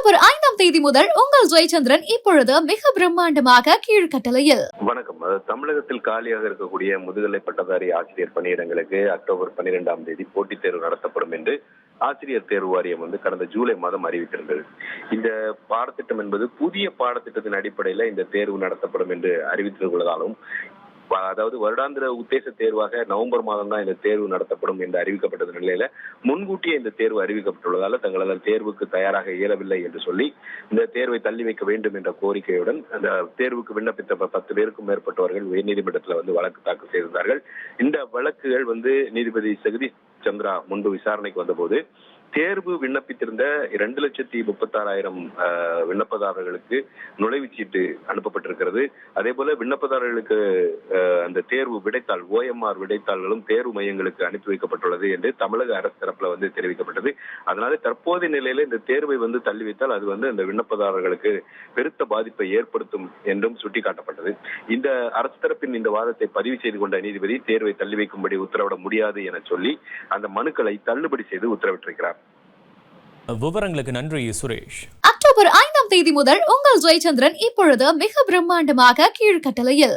October ஐந்தாம் தேதி முதல் உங்கள் ஜெயச்சந்திரன் இப்பொழுது மிக பிரம்மாண்டமாக கீழ்கட்டளையில். வணக்கம். தமிழகத்தில் காலியாக இருக்கக்கூடிய முதுகலை பட்டதாரி ஆசிரியர் பணியிடங்களுக்கு அக்டோபர் பன்னிரெண்டாம் தேதி போட்டித் தேர்வு நடத்தப்படும் என்று ஆசிரியர் தேர்வு வாரியம் வந்து கடந்த ஜூலை மாதம் அறிவித்திருந்தது. இந்த பாடத்திட்டம் என்பது புதிய பாடத்திட்டத்தின் அடிப்படையில் இந்த தேர்வு நடத்தப்படும் என்று அறிவித்திருப்பதாலும் அதாவது வருடாந்திர உத்தேச தேர்வாக நவம்பர் மாதம் தான் இந்த தேர்வு நடத்தப்படும் என்று அறிவிக்கப்பட்டது நிலையில முன்கூட்டியே இந்த தேர்வு அறிவிக்கப்பட்டுள்ளதால தங்களது தேர்வுக்கு தயாராக இயலவில்லை என்று சொல்லி இந்த தேர்வை தள்ளி வைக்க வேண்டும் என்ற கோரிக்கையுடன் அந்த தேர்வுக்கு விண்ணப்பித்த ப- பத்து பேருக்கும் மேற்பட்டவர்கள் உயர்நீதிமன்றத்தில் வந்து வழக்கு தாக்கல் செய்திருந்தார்கள். இந்த வழக்குகள் வந்து நீதிபதி ஜெகதீஷ் சந்திரா முன்பு விசாரணைக்கு வந்தபோது தேர்வு விண்ணப்பித்திருந்த இரண்டு லட்சத்தி முப்பத்தாறாயிரம் விண்ணப்பதாரர்களுக்கு நுழைவுச்சீட்டு அனுப்பப்பட்டிருக்கிறது. அதே போல விண்ணப்பதாரர்களுக்கு அந்த தேர்வு விடைத்தாள் ஓஎம்ஆர் விடைத்தாள்களும் தேர்வு மையங்களுக்கு அனுப்பி வைக்கப்பட்டுள்ளது என்று தமிழக அரசு தரப்புல வந்து தெரிவிக்கப்பட்டது. அதனால தற்போதைய நிலையில இந்த தேர்வை வந்து தள்ளி வைத்தால் அது வந்து அந்த விண்ணப்பதாரர்களுக்கு பெருத்த பாதிப்பை ஏற்படுத்தும் என்றும் சுட்டிக்காட்டப்பட்டது. இந்த அரசு தரப்பின் இந்த வாதத்தை பதிவு செய்து கொண்ட நீதிபதி தேர்வை தள்ளி வைக்கும்படி உத்தரவிட முடியாது என சொல்லி அந்த மனுக்களை தள்ளுபடி செய்து உத்தரவிட்டிருக்கிறார். விவரங்களுக்கு நன்றி சுரேஷ். அக்டோபர் ஐந்தாம் தேதி முதல் உங்கள் ஜெயச்சந்திரன் இப்பொழுது மிக பிரம்மாண்டமாக கீழ்கட்டளையில்.